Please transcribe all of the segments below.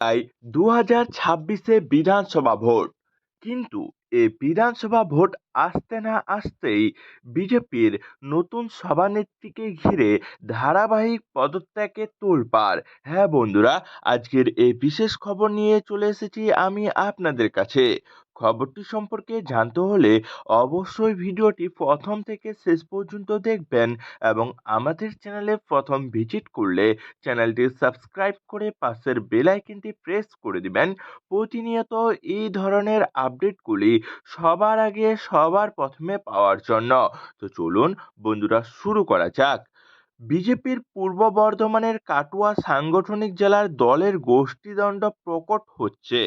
তাই দু হাজার ছাব্বিশে বিধানসভা ভোট। কিন্তু এই বিধানসভা ভোট আসতে না আসতেই বিজেপির নতুন সভানেত্রীকে ঘিরে ধারাবাহিক পদত্যাগের তোলপাড় হ্যাঁ বন্ধুরা, আজকের এই বিশেষ খবর নিয়ে চলে এসেছি আমি আপনাদের কাছে। খবরটি সম্পর্কে জানতে হলে অবশ্যই ভিডিওটি প্রথম থেকে শেষ পর্যন্ত দেখবেন এবং আমাদের চ্যানেলে প্রথম ভিজিট করলে চ্যানেলটি সাবস্ক্রাইব করে পাশের বেল আইকনটি প্রেস করে দিবেন। প্রতিনিয়ত এই ধরনের আপডেটগুলি সবার আগে সবার প্রথমে পাওয়ার জন্য। তো চলুন বন্ধুরা শুরু করা যাক। বিজেপির পূর্ব বর্ধমানের কাটুয়া সাংগঠনিক জেলার দলের গোষ্ঠীদণ্ড প্রকট হচ্ছে।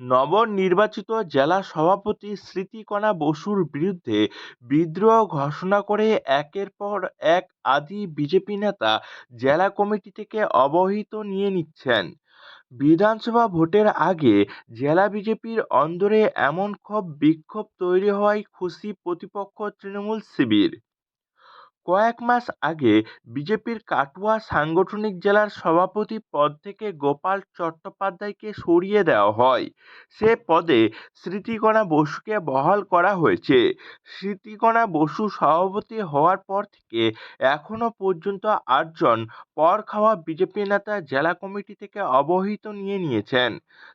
নবনির্বাচিত জেলা সভাপতি স্মৃতিকণা বসুর বিরুদ্ধে বিদ্রোহ ঘোষণা করে একের পর এক আদি বিজেপি নেতা জেলা কমিটি থেকে অবহিত নিয়ে নিচ্ছেন। বিধানসভা ভোটের আগে জেলা বিজেপির অন্দরে এমন ক্ষোভ বিক্ষোভ তৈরি হওয়ায় খুশি প্রতিপক্ষ তৃণমূল শিবির। কয়েক মাস আগে বিজেপির কাটুয়া সাংগঠনিক জেলার সভাপতি পদ থেকে গোপাল চট্টোপাধ্যায়কে সরিয়ে দেওয়া হয়। সে পদে স্মৃতিকণা বসুকে বহাল করা হয়েছে। স্মৃতিকণা বসু সভাপতি হওয়ার পর থেকে এখনও পর্যন্ত আটজন পর খাওয়া বিজেপি নেতা জেলা কমিটি থেকে অবহিত নিয়ে নিয়েছেন।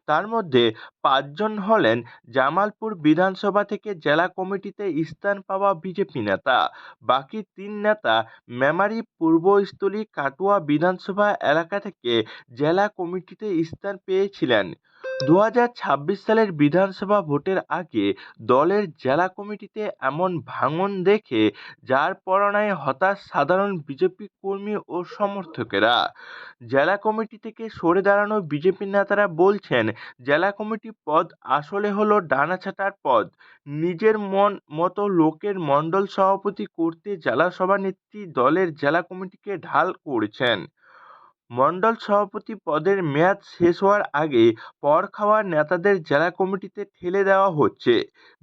তার মধ্যে পাঁচজন হলেন জামালপুর বিধানসভা থেকে জেলা কমিটিতে স্থান পাওয়া বিজেপি নেতা। বাকি তিন নেতা মেমারি পূর্বস্থলী কাটুয়া বিধানসভা এলাকা থেকে জেলা কমিটিতে স্থান পেয়েছিলেন। দু হাজার ছাব্বিশ সালের বিধানসভা ভোটের আগে দলের জেলা কমিটিতে এমন ভাঙন দেখে যার পরনায় হতাশ সাধারণ বিজেপি কর্মী ও সমর্থকেরা। জেলা কমিটি থেকে সরে দাঁড়ানো বিজেপি নেতারা বলছেন, জেলা কমিটি পদ আসলে হলো ডানাছাটার পদ। নিজের মন মতো লোকের মণ্ডল সভাপতি করতে জেলা সভানেত্রী দলের জেলা কমিটিকে ঢাল করেছেন। মণ্ডল সভাপতি পদের মেয়াদ শেষ হওয়ার আগে পর খাওয়া নেতাদের জেলা কমিটিতে ঠেলে দেওয়া হচ্ছে।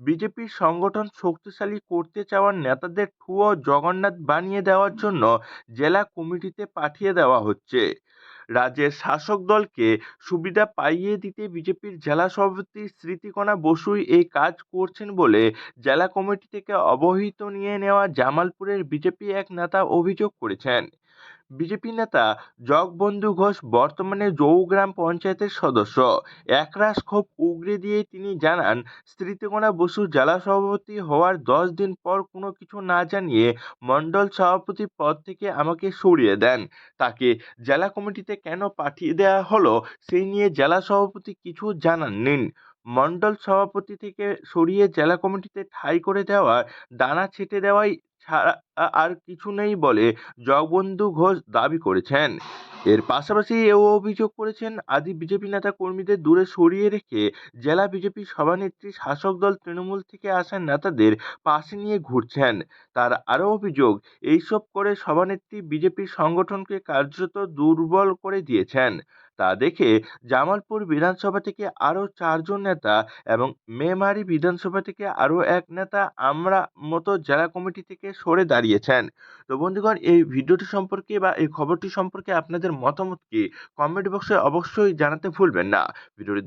বিজেপির সংগঠন শক্তিশালী করতে চাওয়া নেতাদের ঠুয়ো জগন্নাথ বানিয়ে দেওয়ার জন্য জেলা কমিটিতে পাঠিয়ে দেওয়া হচ্ছে। রাজ্যের শাসক দলকে সুবিধা পাইয়ে দিতে বিজেপির জেলা সভাপতি স্মৃতিকণা বসুই এই কাজ করছেন বলে জেলা কমিটি থেকে অবহিত নিয়ে নেওয়া জামালপুরের বিজেপি এক নেতা অভিযোগ করেছেন। বিজেপি নেতা জগবন্ধু ঘোষ বর্তমানে জৌগ্রাম পঞ্চায়েতের সদস্য। একরাশ ক্ষোভ উগরে দিয়ে তিনি জানান স্মৃতিকণা বসু জেলা সভাপতি হওয়ার দশ দিন পর কোনো কিছু না জানিয়ে মণ্ডল সভাপতি পদ থেকে আমাকে সরিয়ে দেন। তাকে জেলা কমিটিতে কেন পাঠিয়ে দেওয়া হলো, সেই নিয়ে জেলা সভাপতি কিছু জানান জানাননি। মণ্ডল সভাপতি থেকে সরিয়ে জেলা কমিটিতে ঠাঁই করে দেওয়া, দানা ছেটে দেওয়াই ছাড়া আর কিছু নেই বলে জগবন্ধু ঘোষ দাবি করেছেন। এর পাশাপাশি এও অভিযোগ করেছেন, আদি বিজেপি নেতা কর্মীদের দূরে সরিয়ে রেখে জেলা বিজেপি সভানেত্রী শাসক দল তৃণমূল থেকে আসা নেতাদের পাশে নিয়ে ঘুরছেন। তার আরও অভিযোগ, এইসব করে সভানেত্রী বিজেপির সংগঠনকে কার্যত দুর্বল করে দিয়েছেন। তা দেখে জামালপুর বিধানসভা থেকে আরও চারজন নেতা এবং মেমারি বিধানসভা থেকে আরও এক নেতা আমরা মতো জেলা কমিটি থেকে সরে দাঁড়িয়েছেন। তো বন্ধুগণ, এই ভিডিওটি সম্পর্কে বা এই খবরটি সম্পর্কে আপনাদের মতামত কি কমেন্ট বক্সে অবশ্যই জানাতে ভুলবেন না। ভিডিওটি